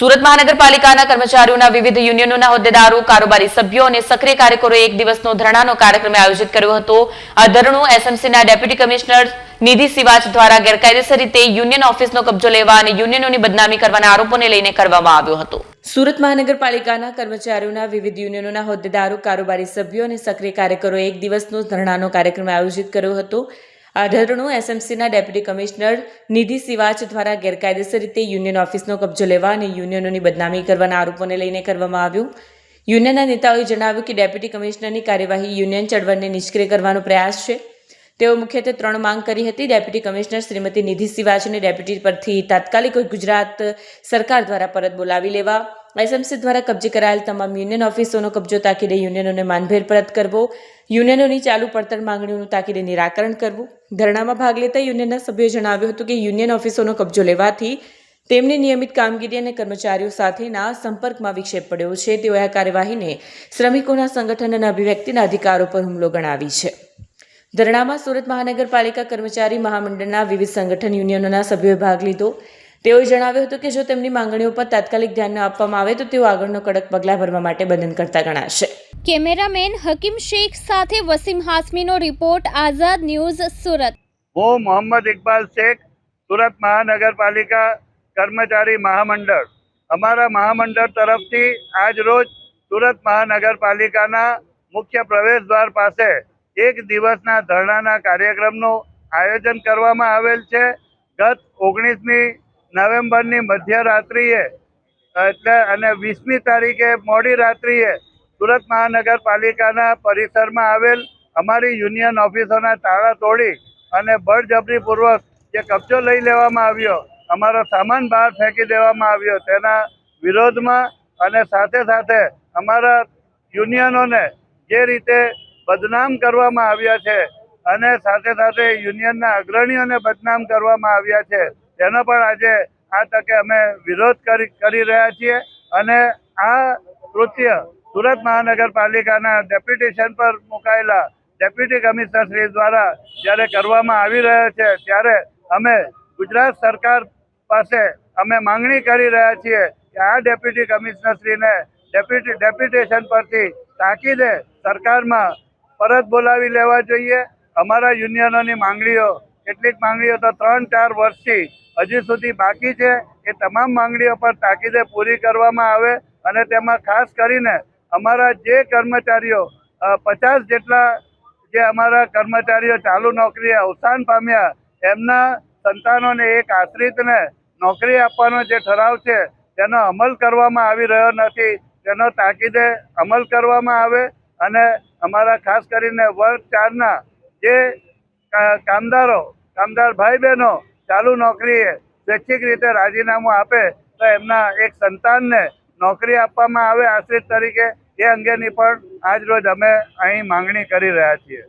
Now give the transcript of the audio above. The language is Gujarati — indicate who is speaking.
Speaker 1: સુરત મહાનગરપાલિકાના કર્મચારીઓના વિવિધ યુનિયનોના હોદ્દેદારો, કારોબારી સભ્યો અને સક્રિય કાર્યકરોએ એક દિવસનો ધરણાનો કાર્યક્રમ આયોજિત કર્યો હતો. આ ધરણું એસએમસીના ડેપ્યુટી કમિશનર નિધિ સિવાચ દ્વારા ગેરકાયદેસર રીતે યુનિયન ઓફિસનો કબજો લેવા અને યુનિયનોની બદનામી કરવાના આરોપોને લઈને કરવામાં આવ્યો હતો. સુરત મહાનગરપાલિકાના કર્મચારીઓના વિવિધ યુનિયનોના હોદ્દેદારો, કારોબારી સભ્યો અને સક્રિય કાર્યકરોએ એક દિવસનો ધરણાનો કાર્યક્રમ આયોજિત કર્યો હતો. આ એસએમસીના ડેપ્યુટી કમિશનર નિધિ સિવાચ દ્વારા ગેરકાયદેસર રીતે યુનિયન ઓફિસનો કબજો લેવા અને યુનિયનોની બદનામી કરવાના આરોપોને લઈને કરવામાં આવ્યું. યુનિયનના નેતાઓએ જણાવ્યું કે ડેપ્યુટી કમિશનરની કાર્યવાહી યુનિયન ચળવળને નિષ્ક્રિય કરવાનો પ્રયાસ છે. તેઓ મુખ્યત્વે ત્રણ માંગ કરી હતી. ડેપ્યુટી કમિશનર શ્રીમતી નિધિ સિવાચને ડેપ્યુટી પરથી તાત્કાલિક ગુજરાત સરકાર દ્વારા પરત બોલાવી લેવા. એસએમસી દ્વારા કબજે કરાયેલ તમામ યુનિયન ઓફિસોનો કબજો તાકીદે યુનિયનોને માનભેર પરત કરવો. યુનિયનોની ચાલુ પડતર માંગણીઓનું તાકીદે નિરાકરણ કરવું. ધરણામાં ભાગ લેતા યુનિયનના સભ્યોએ જણાવ્યું હતું કે યુનિયન ઓફિસોનો કબજો લેવાથી તેમની નિયમિત કામગીરી અને કર્મચારીઓ સાથેના સંપર્કમાં વિક્ષેપ પડ્યો છે. તેઓએ આ કાર્યવાહીને શ્રમિકોના સંગઠન અને અભિવ્યક્તિના અધિકારો પર હુમલો ગણાવી છે. ધરણામાં સુરત મહાનગરપાલિકા કર્મચારી મહામંડળના વિવિધ સંગઠન યુનિયનોના સભ્યોએ ભાગ લીધો. તેઓએ જણાવ્યું હતું કે જો તેમની માંગણીઓ પર તાત્કાલિક ધ્યાન ન આપવામાં આવે તો તેઓ આગળનો કડક પગલાં ભરવા માટે બંધનકર્તા ગણાશે.
Speaker 2: કેમેરામેન હકીમ શેખ સાથે વસીમ હાસમીનો રિપોર્ટ આઝાદ ન્યૂઝ સુરત.
Speaker 3: હું મોહમ્મદ ઇકબાલ શેખ સુરત મહાનગરપાલિકા કર્મચારી મહામંડળ. અમારા મહામંડળ તરફથી આજ રોજ સુરત મહાનગરપાલિકાના મુખ્ય પ્રવેશ દ્વાર પાસે એક દિવસના ધરણાના કાર્યક્રમનું આયોજન કરવામાં આવેલ છે. ગત ઓગણીસમી નવેમ્બરની મધ્યરાત્રિએ, એટલે અને વીસમી તારીખે મોડી રાત્રિએ સુરત મહાનગરપાલિકાના પરિસરમાં આવેલ અમારી યુનિયન ઓફિસોના તાળા તોડી અને બળજબરીપૂર્વક જે કબજો લઈ લેવામાં આવ્યો, અમારો સામાન બહાર ફેંકી દેવામાં આવ્યો, તેના વિરોધમાં અને સાથે સાથે અમારા યુનિયનોને જે રીતે બદનામ કરવામાં આવ્યા છે અને સાથે સાથે યુનિયનના અગ્રણીઓને બદનામ કરવામાં આવ્યા છે તેનો પણ આજે આ તકે અમે વિરોધ કરી કરી રહ્યા છીએ અને આ કૃત્ય સુરત મહાનગરપાલિકાના ડેપ્યુટેશન પર મુકાયેલા ડેપ્યુટી કમિશનર શ્રી દ્વારા જ્યારે કરવામાં આવી રહ્યો છે, ત્યારે અમે ગુજરાત સરકાર પાસે અમે માંગણી કરી રહ્યા છીએ કે આ ડેપ્યુટી કમિશનર શ્રીને ડેપ્યુટી, ડેપ્યુટેશન પરથી તાકીદે સરકારમાં પરત બોલાવી લેવા જોઈએ. અમારા યુનિયનોની માંગણીઓ કેટલીક માંગણીઓ તો ત્રણ, ચાર વર્ષથી હજી સુધી બાકી છે. એ તમામ માંગણીઓ પર તાકીદે પૂરી કરવામાં આવે અને તેમાં ખાસ કરીને અમારા જે કર્મચારીઓ પચાસ જેટલા જે અમારા કર્મચારીઓ ચાલુ નોકરીએ અવસાન પામ્યા, એમના સંતાનોને એક આશ્રિતને નોકરી આપવાનો જે ઠરાવ છે, તેનો અમલ કરવામાં આવી રહ્યો નથી. તેનો તાકીદે અમલ કરવામાં આવે અને અમારા ખાસ કરીને વર્ગ ચારના જે કામદારો કામદાર ભાઈ બહેનો ચાલુ નોકરીએ સ્વૈચ્છિક રીતે રાજીનામું આપે, તો એમના એક સંતાનને નોકરી આપવામાં આવે આશ્રિત તરીકે, એ અંગેની પણ આજ રોજ અમે અહીં માંગણી કરી રહ્યા છીએ.